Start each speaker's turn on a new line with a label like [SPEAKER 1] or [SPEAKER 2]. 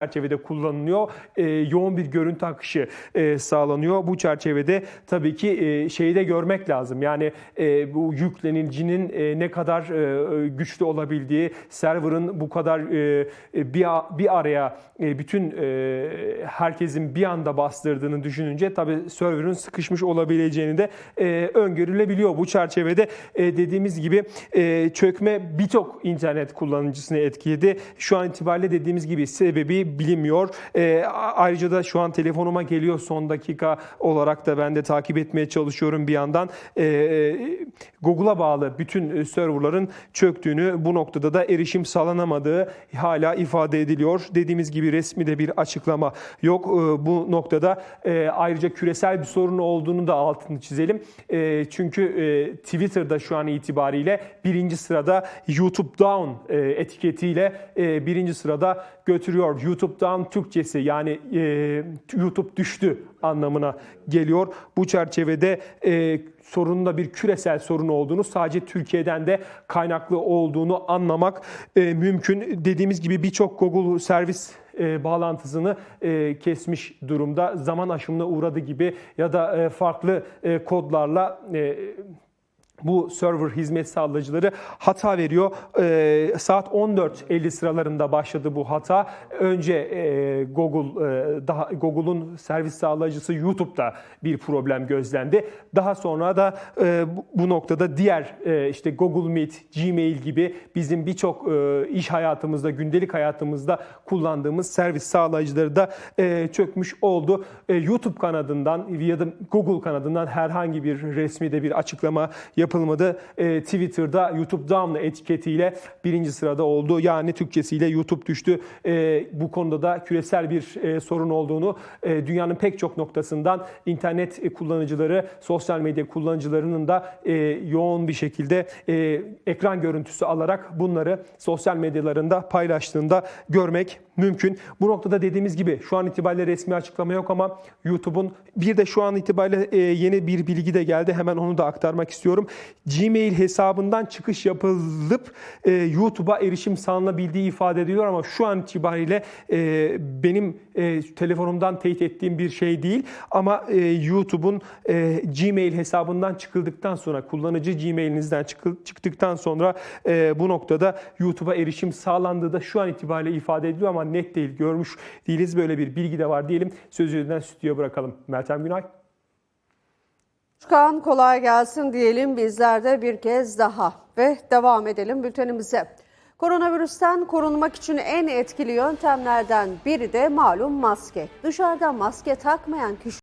[SPEAKER 1] çerçevede kullanılıyor. E, yoğun bir görüntü akışı e, sağlanıyor. Bu çerçevede tabii ki e, şeyi de görmek lazım. Yani e, bu yüklenicinin e, ne kadar e, güçlü olabildiği, server'ın bu kadar e, e, bir, bir araya e, bütün e, herkesin bir anda bastırdığını düşününce tabii server'ın sıkışmış olabileceğini de e, öngörülebiliyor. Bu çerçevede e, dediğimiz gibi e, çökme birçok internet kullanıcısını etkiledi. Şu an itibariyle dediğimiz gibi sebebi bilinmiyor. E, a- ayrıca da şu an telefonuma geliyor son dakika olarak da ben de takip etmeye çalışıyorum bir yandan. E, Google'a bağlı bütün e, serverların çöktüğünü bu noktada da erişim sağlanamadığı hala ifade ediliyor. Dediğimiz gibi resmi de bir açıklama yok. E, bu noktada e, ayrıca küresel bir sorun olduğunu da altını çizelim. E, çünkü e, Twitter'da şu an itibariyle birinci sırada YouTube Down e, etiketiyle e, birinci sırada götürüyor. YouTube Down Türkçesi yani e, YouTube düştü anlamına geliyor. Bu çerçevede e, sorunun da bir küresel sorun olduğunu, sadece Türkiye'den de kaynaklı olduğunu anlamak e, mümkün. Dediğimiz gibi birçok Google servis e, bağlantısını e, kesmiş durumda. Zaman aşımına uğradı gibi ya da e, farklı e, kodlarla e, bu server hizmet sağlayıcıları hata veriyor. Ee, saat 14.50 sıralarında başladı bu hata. Önce e, Google e, daha Google'un servis sağlayıcısı YouTube'da bir problem gözlendi. Daha sonra da e, bu noktada diğer e, işte Google Meet, Gmail gibi bizim birçok e, iş hayatımızda, gündelik hayatımızda kullandığımız servis sağlayıcıları da e, çökmüş oldu. E, YouTube kanadından ya da Google kanadından herhangi bir resmi de bir açıklama yapılmadı. E, Twitter'da YouTube Down etiketiyle birinci sırada oldu. Yani Türkçesiyle YouTube düştü. E, bu konuda da küresel bir e, sorun olduğunu e, dünyanın pek çok noktasından internet e, kullanıcıları, sosyal medya kullanıcılarının da e, yoğun bir şekilde e, ekran görüntüsü alarak bunları sosyal medyalarında paylaştığında görmek mümkün. Bu noktada dediğimiz gibi şu an itibariyle resmi açıklama yok ama YouTube'un bir de şu an itibariyle e, yeni bir bilgi de geldi. Hemen onu da aktarmak istiyorum. Gmail hesabından çıkış yapılıp e, YouTube'a erişim sağlanabildiği ifade ediliyor ama şu an itibariyle e, benim e, telefonumdan teyit ettiğim bir şey değil ama e, YouTube'un e, Gmail hesabından çıkıldıktan sonra kullanıcı Gmail'inizden çıktıktan sonra e, bu noktada YouTube'a erişim sağlandığı da şu an itibariyle ifade ediliyor ama net değil görmüş değiliz böyle bir bilgi de var diyelim sözü stüdyoya bırakalım. Meltem Günay.
[SPEAKER 2] Çıkan kolay gelsin diyelim bizler de bir kez daha ve devam edelim bültenimize. Koronavirüsten korunmak için en etkili yöntemlerden biri de malum maske. Dışarıda maske takmayan kişi